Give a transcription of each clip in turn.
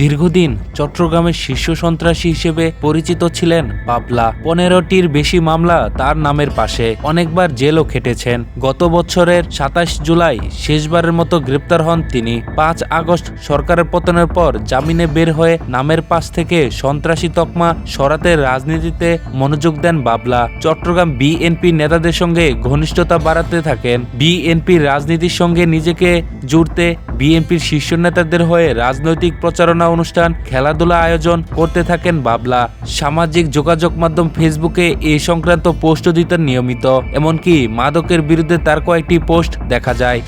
দীর্ঘদিন চট্টগ্রামের শীর্ষ সন্ত্রাসী হিসেবে পরিচিত ছিলেন বাবলা। পনেরোটির বেশি মামলা তার নামের পাশে। অনেকবার জেলও খেটেছেন। গত বছরের সাতাশ জুলাই শেষবারের মতো গ্রেপ্তার হন তিনি। পাঁচ আগস্ট সরকারের পতনের পর জামিনে বের হয়ে নামের পাশ থেকে সন্ত্রাসী তকমা সরাতে রাজনীতিতে মনোযোগ দেন বাবলা। চট্টগ্রাম বিএনপি নেতাদের সঙ্গে ঘনিষ্ঠতা বাড়াতে থাকেন। বিএনপির রাজনীতির সঙ্গে নিজেকে জুড়তে বিএনপির শীর্ষ নেতাদের হয়ে রাজনৈতিক প্রচারণা অনুষ্ঠান, খেলাধুলা আয়োজন করতে থাকেন বাবলা। সামাজিক যোগাযোগ মাধ্যম ফেসবুকে এ সংক্রান্ত পোস্ট দিতেন নিয়মিত, এমনকি মাদকের বিরুদ্ধে তার কয়েকটি পোস্ট দেখা যায়।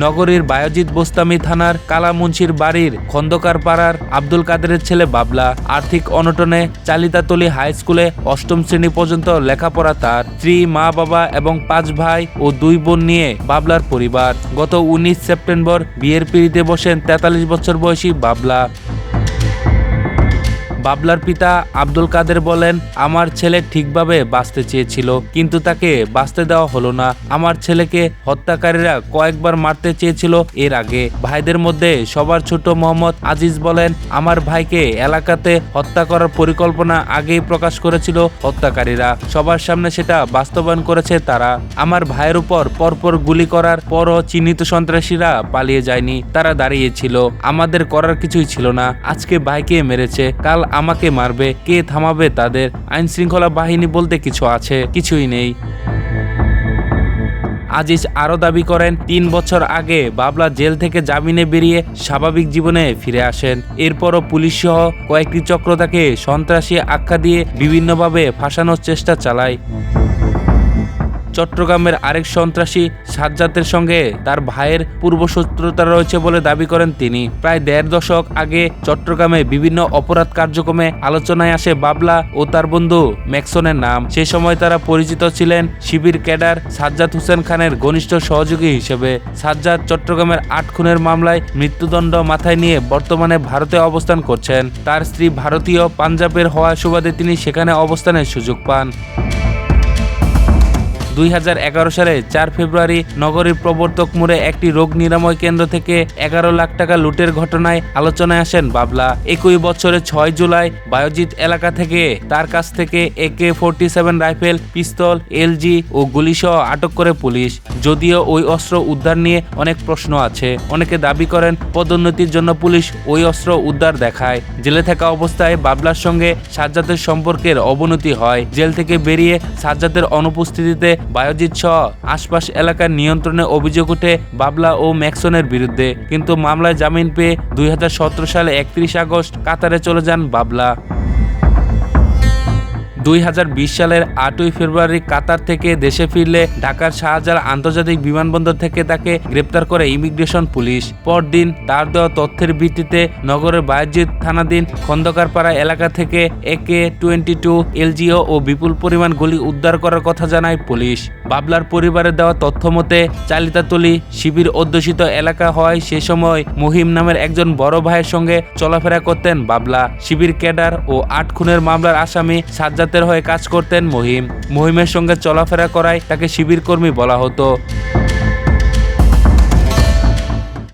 নগরীর বায়োজিৎ বোস্তামি থানার কালামুন্সির বাড়ির খন্দকার পাড়ার আব্দুল কাদেরের ছেলে বাবলা আর্থিক অনটনে চালিতাতলি হাই স্কুলে অষ্টম শ্রেণি পর্যন্ত লেখাপড়া তার। স্ত্রী, মা বাবা এবং পাঁচ ভাই ও দুই বোন নিয়ে বাবলার পরিবার। গত উনিশ সেপ্টেম্বর বিয়ের পিড়িতে বসেন তেতাল্লিশ বছর বয়সী বাবলা। বাবলার পিতা আব্দুল কাদের বলেন, আমার ছেলে ঠিকভাবে বাঁচতে চেয়েছিল, কিন্তু তাকে বাঁচতে দেওয়া হলো না। আমার ছেলেকে হত্যাকারীরা কয়েকবার মারতে চেয়েছিল এর আগে। ভাইদের মধ্যে সবার ছোট মোহাম্মদ আজিজ বলেন, আমার ভাইকে এলাকাতে হত্যা করার পরিকল্পনা আগেই প্রকাশ করেছিল হত্যাকারীরা। সবার সামনে সেটা বাস্তবায়ন করেছে তারা। আমার ভাইয়ের উপর পরপর গুলি করার পরও চিহ্নিত সন্ত্রাসীরা পালিয়ে যায়নি। তারা দাঁড়িয়েছিল। আমাদের করার কিছুই ছিল না। আজকে ভাইকে মেরেছে। কাল আমাকে মারবে, কে থামাবে তাদের আইন শৃঙ্খলা বাহিনী বলতে কিছু আছে, কিছুই নেই। আজিজ আরও দাবি করেন, তিন বছর আগে বাবলা জেল থেকে জামিনে বেরিয়ে স্বাভাবিক জীবনে ফিরে আসেন। এরপরও পুলিশ সহ কয়েকটি চক্র তাকে সন্ত্রাসী আখ্যা দিয়ে বিভিন্নভাবে ফাঁসানোর চেষ্টা চালায়। চট্টগ্রামের আরেক সন্ত্রাসী সাজ্জাতের সঙ্গে তার ভাইয়ের পূর্বশত্রুতা রয়েছে বলে দাবি করেন তিনি। প্রায় দেড় দশক আগে চট্টগ্রামে বিভিন্ন অপরাধ কার্যক্রমে আলোচনায় আসে বাবলা ও তার বন্ধু ম্যাক্সনের নাম। সে সময় তারা পরিচিত ছিলেন শিবির ক্যাডার সাজ্জাদ হোসেন খানের ঘনিষ্ঠ সহযোগী হিসেবে। সাজ্জাদ চট্টগ্রামের আট খুনের মামলায় মৃত্যুদণ্ড মাথায় নিয়ে বর্তমানে ভারতে অবস্থান করছেন। তার স্ত্রী ভারতীয় পাঞ্জাবের হওয়া সুবাদে তিনি সেখানে অবস্থানের সুযোগ পান। দুই হাজার এগারো সালে চার ফেব্রুয়ারি নগরীর প্রবর্তক মোড়ে একটি রোগ নিরাময় কেন্দ্র থেকে এগারো লাখ টাকা লুটের ঘটনায় আলোচনায় আসেন বাবলা। একই বছরে ছয় জুলাই বায়োজিৎ এলাকা থেকে তার কাছ থেকে একে ফোরটি সেভেন রাইফেল, পিস্তল, এলজি ও গুলিসহ আটক করে পুলিশ। যদিও ওই অস্ত্র উদ্ধার নিয়ে অনেক প্রশ্ন আছে। অনেকে দাবি করেন পদোন্নতির জন্য পুলিশ ওই অস্ত্র উদ্ধার দেখায়। জেলে থাকা অবস্থায় বাবলার সঙ্গে সাজ্জাদের সম্পর্কের অবনতি হয়। জেল থেকে বেরিয়ে সাজ্জাদের অনুপস্থিতিতে বায়োজিৎ সহ আশপাশ এলাকার নিয়ন্ত্রণে অভিযোগ ওঠে বাবলা ও ম্যাক্সনের বিরুদ্ধে। কিন্তু মামলায় জামিন পেয়ে দুই হাজার সতেরো সালে একত্রিশ আগস্ট কাতারে চলে যান বাবলা। দুই হাজার বিশ সালের আটই ফেব্রুয়ারি কাতার থেকে দেশে ফিরলে ঢাকার শাহজার আন্তর্জাতিক বিমানবন্দর থেকে তাকে গ্রেপ্তার করে ইমিগ্রেশন পুলিশ। পরদিন তার দেওয়া তথ্যের ভিত্তিতে নগরের বায়জিৎ থানাধীন খন্দকারপাড়া এলাকা থেকে একে টোয়েন্টি টু, এলজিও ও বিপুল পরিমাণ গুলি উদ্ধার করার কথা জানায় পুলিশ। বাবলার পরিবারের দেওয়া তথ্য মতে, চালিতাতলি শিবির অধ্যুষিত এলাকা হয় সে সময় মহিম নামের একজন বড় ভাইয়ের সঙ্গে চলাফেরা করতেন বাবলা। শিবির ক্যাডার ও আট খুনের মামলার আসামি সাজ্জাতের হয়ে কাজ করতেন মহিম। মহিমের সঙ্গে চলাফেরা করায় তাকে শিবির কর্মী বলা হতো।